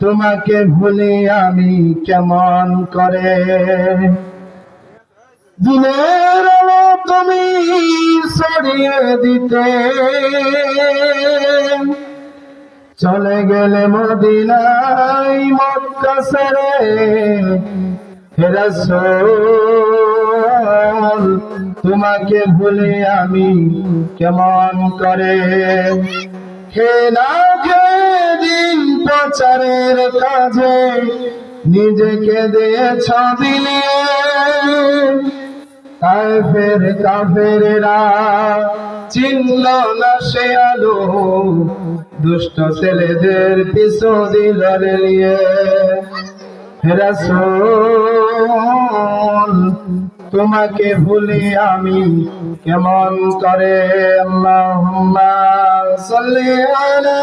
তোমাকে ভুলি আমি কেমন করে? দিনের তুমি ছড়িয়ে দিতে। চলে গেলে মদিনাই মক্কা ছেড়ে হে রাসূল তোমাকে ভুলে আমি কেমন করে? হে দিন প্রচারের কাজে নিজেকে দিয়েছ বিলিয়ে কাফের কাফেরা চিনল না সে আলো। দুষ্ট ছেলেদের পিছু দিল রে নিয়ে। তোমাকে ভুলি আমি কেমন করে? আল্লাহুম্মা সাল্লি আলা